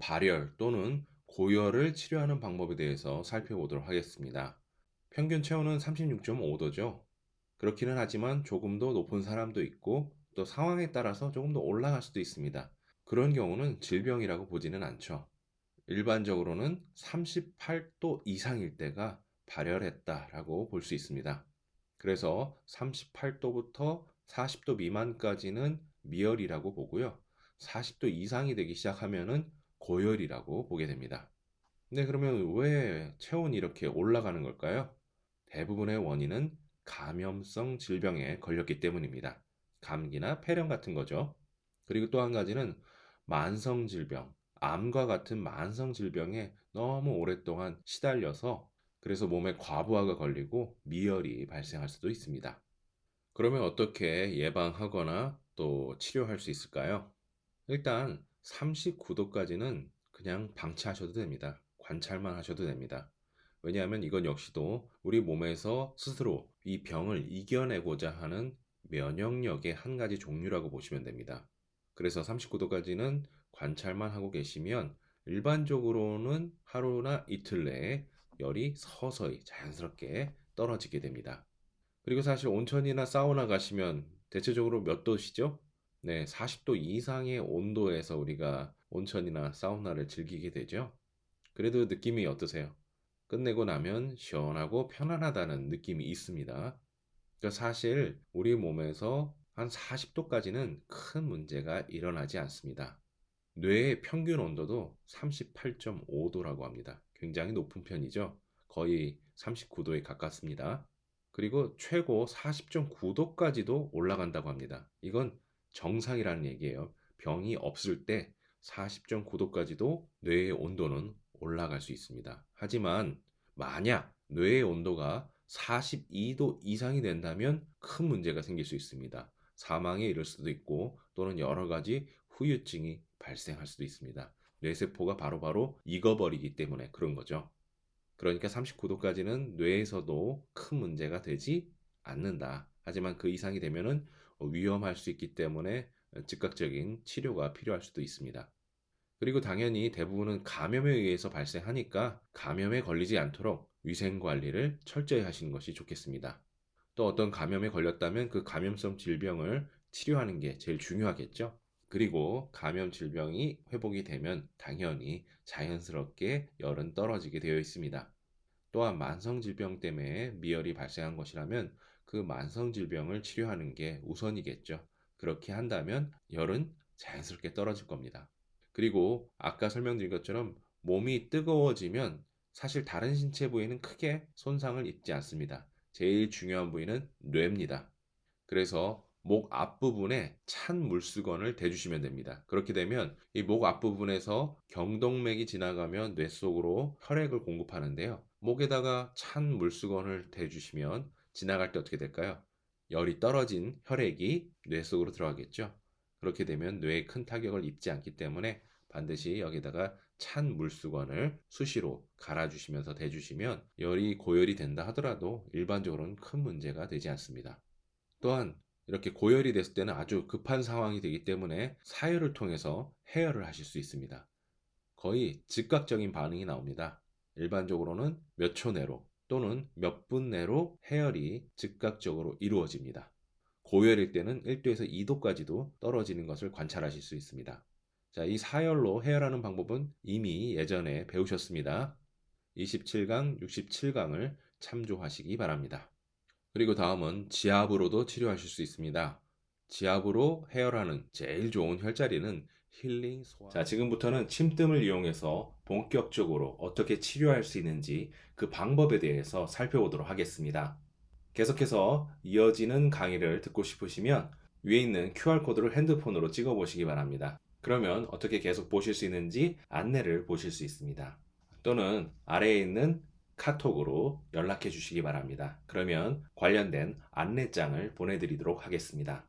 발열 또는 고열을 치료하는 방법에 대해서 살펴보도록 하겠습니다. 평균 체온은 36.5도죠. 그렇기는 하지만 조금 더 높은 사람도 있고 또 상황에 따라서 조금 더 올라갈 수도 있습니다. 그런 경우는 질병이라고 보지는 않죠. 일반적으로는 38도 이상일 때가 발열했다라고 볼 수 있습니다. 그래서 38도부터 40도 미만까지는 미열이라고 보고요. 40도 이상이 되기 시작하면은 고열이라고 보게 됩니다. 네, 그러면 왜 체온이 이렇게 올라가는 걸까요? 대부분의 원인은 감염성 질병에 걸렸기 때문입니다. 감기나 폐렴 같은 거죠. 그리고 또 한 가지는 만성 질병, 암과 같은 만성 질병에 너무 오랫동안 시달려서 그래서 몸에 과부하가 걸리고 미열이 발생할 수도 있습니다. 그러면 어떻게 예방하거나 또 치료할 수 있을까요? 일단 39도까지는 그냥 방치하셔도 됩니다. 관찰만 하셔도 됩니다. 왜냐하면 이건 역시도 우리 몸에서 스스로 이 병을 이겨내고자 하는 면역력의 한 가지 종류라고 보시면 됩니다. 그래서 39도까지는 관찰만 하고 계시면 일반적으로는 하루나 이틀 내에 열이 서서히 자연스럽게 떨어지게 됩니다. 그리고 사실 온천이나 사우나 가시면 대체적으로 몇 도시죠? 네, 40도 이상의 온도에서 우리가 온천이나 사우나를 즐기게 되죠. 그래도 느낌이 어떠세요? 끝내고 나면 시원하고 편안하다는 느낌이 있습니다. 그러니까 사실 우리 몸에서 한 40도까지는 큰 문제가 일어나지 않습니다. 뇌의 평균 온도도 38.5도라고 합니다. 굉장히 높은 편이죠. 거의 39도에 가깝습니다. 그리고 최고 40.9도까지도 올라간다고 합니다. 이건 정상이라는 얘기예요. 병이 없을 때 40.9도까지도 뇌의 온도는 올라갈 수 있습니다. 하지만 만약 뇌의 온도가 42도 이상이 된다면 큰 문제가 생길 수 있습니다. 사망에 이를 수도 있고 또는 여러 가지 후유증이 발생할 수도 있습니다. 뇌세포가 바로바로 익어버리기 때문에 그런 거죠. 그러니까 39도까지는 뇌에서도 큰 문제가 되지 않는다. 하지만 그 이상이 되면은 위험할 수 있기 때문에 즉각적인 치료가 필요할 수도 있습니다. 그리고 당연히 대부분은 감염에 의해서 발생하니까 감염에 걸리지 않도록 위생 관리를 철저히 하시는 것이 좋겠습니다. 또 어떤 감염에 걸렸다면 그 감염성 질병을 치료하는 게 제일 중요하겠죠. 그리고 감염 질병이 회복이 되면 당연히 자연스럽게 열은 떨어지게 되어 있습니다. 또한 만성 질병 때문에 미열이 발생한 것이라면 그 만성 질병을 치료하는 게 우선이겠죠. 그렇게 한다면 열은 자연스럽게 떨어질 겁니다. 그리고 아까 설명드린 것처럼 몸이 뜨거워지면 사실 다른 신체 부위는 크게 손상을 입지 않습니다. 제일 중요한 부위는 뇌입니다. 그래서 목 앞부분에 찬 물수건을 대주시면 됩니다. 그렇게 되면 이 목 앞부분에서 경동맥이 지나가면 뇌 속으로 혈액을 공급하는데요. 목에다가 찬 물수건을 대주시면 지나갈 때 어떻게 될까요? 열이 떨어진 혈액이 뇌 속으로 들어가겠죠. 그렇게 되면 뇌에 큰 타격을 입지 않기 때문에 반드시 여기다가 찬 물수건을 수시로 갈아주시면서 대주시면 열이 고열이 된다 하더라도 일반적으로는 큰 문제가 되지 않습니다. 또한 이렇게 고열이 됐을 때는 아주 급한 상황이 되기 때문에 사혈을 통해서 해열을 하실 수 있습니다. 거의 즉각적인 반응이 나옵니다. 일반적으로는 몇 초 내로 또는 몇 분 내로 해열이 즉각적으로 이루어집니다. 고열일 때는 1도에서 2도까지도 떨어지는 것을 관찰하실 수 있습니다. 자, 이 사열로 해열하는 방법은 이미 예전에 배우셨습니다. 27강, 67강을 참조하시기 바랍니다. 그리고 다음은 지압으로도 치료하실 수 있습니다. 지압으로 해열하는 제일 좋은 혈자리는. 자, 지금부터는 침뜸을 이용해서 본격적으로 어떻게 치료할 수 있는지 그 방법에 대해서 살펴보도록 하겠습니다. 계속해서 이어지는 강의를 듣고 싶으시면 위에 있는 QR코드를 핸드폰으로 찍어 보시기 바랍니다. 그러면 어떻게 계속 보실 수 있는지 안내를 보실 수 있습니다. 또는 아래에 있는 카톡으로 연락해 주시기 바랍니다. 그러면 관련된 안내장을 보내드리도록 하겠습니다.